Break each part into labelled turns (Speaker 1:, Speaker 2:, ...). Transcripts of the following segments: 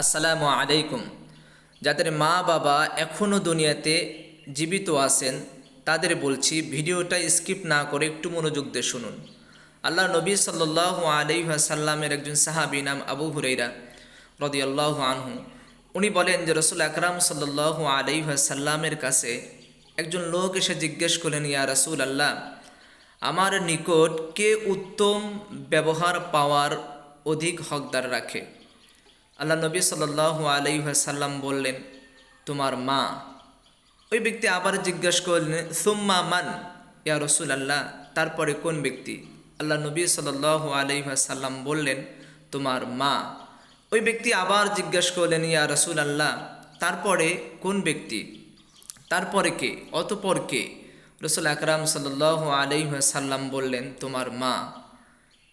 Speaker 1: আসসালামু আলাইকুম। যাদের মা বাবা এখনও দুনিয়াতে জীবিত আছেন, তাদের বলছি, ভিডিওটা স্কিপ না করে একটু মনোযোগ দিয়ে শুনুন। আল্লাহ নবী সাল্লাহ আলাইসাল্লামের একজন সাহাবি নাম আবু হুরাইরা রদিয়াল্লাহ আনহু, উনি বলেন যে রসুল আকরাম সাল্লাহ আলাইসাল্লামের কাছে একজন লোক এসে জিজ্ঞেস করলেন, ইয়া রসুল আল্লাহ আমার নিকট কে উত্তম ব্যবহার পাওয়ার অধিক হকদার রাখে? আল্লাহ নবী সাল্লাহ আলাইসাল্লাম বললেন, তোমার মা। ওই ব্যক্তি আবার জিজ্ঞেস করলেন, সুম্মা মান? ইয়া রসুল আল্লাহ তারপরে কোন ব্যক্তি? আল্লাহ নবী সাল্লাহ আলাইসাল্লাম বললেন, তোমার মা। ওই ব্যক্তি আবার জিজ্ঞেস করলেন, ইয়া রসুল আল্লাহ তারপরে কোন ব্যক্তি? তারপরে কে? অতপর কে? রসুল আকরাম সাল্লাহ আলাইসাল্লাম বললেন, তোমার মা।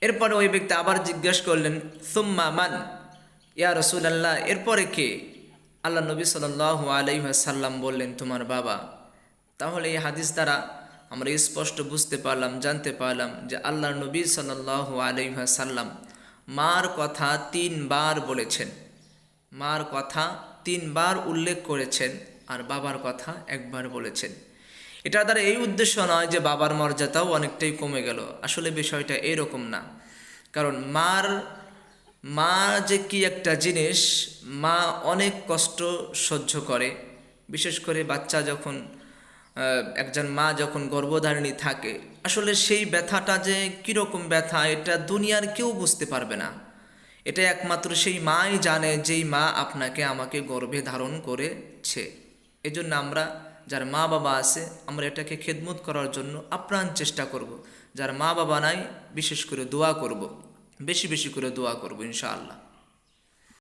Speaker 1: এরপরে ওই ব্যক্তি আবার জিজ্ঞেস করলেন, সুম্মা মান? ইয়া রসুল আল্লাহ এরপরে কে? আল্লাহ নবী সাল্লাহ আলাইসাল্লাম বললেন, তোমার বাবা। তাহলে এই হাদিস দ্বারা আমরা স্পষ্ট বুঝতে পারলাম, জানতে পারলাম যে আল্লাহ নবী সাল্লাহ আলাইসাল্লাম মার কথা তিনবার বলেছেন। মার কথা তিনবার উল্লেখ করেছেন আর বাবার কথা একবার বলেছেন। এটা দ্বারা এই উদ্দেশ্য নয় যে বাবার মর্যাদাও অনেকটাই কমে গেল। আসলে বিষয়টা এরকম না। কারণ মার মা যে কি একটা জিনিস, মা অনেক কষ্ট সহ্য করে বিশেষ করে বাচ্চা যখন একজন মা যখন গর্ভধারিণী থাকে, আসলে সেই ব্যথাটা যে কীরকম ব্যথা, এটা দুনিয়ার কেউ বুঝতে পারবে না এটা একমাত্র সেই মাই জানে যেই মা আপনাকে আমাকে গর্ভে ধারণ করেছে এজন্য আমরা, যার মা বাবা আছে, আমরা এটাকে খেদমত করার জন্য আপ্রাণ চেষ্টা করব। যার মা বাবা নাই, বিশেষ করে দোয়া করব। বেশি বেশি করে দোয়া করব ইনশাআল্লাহ।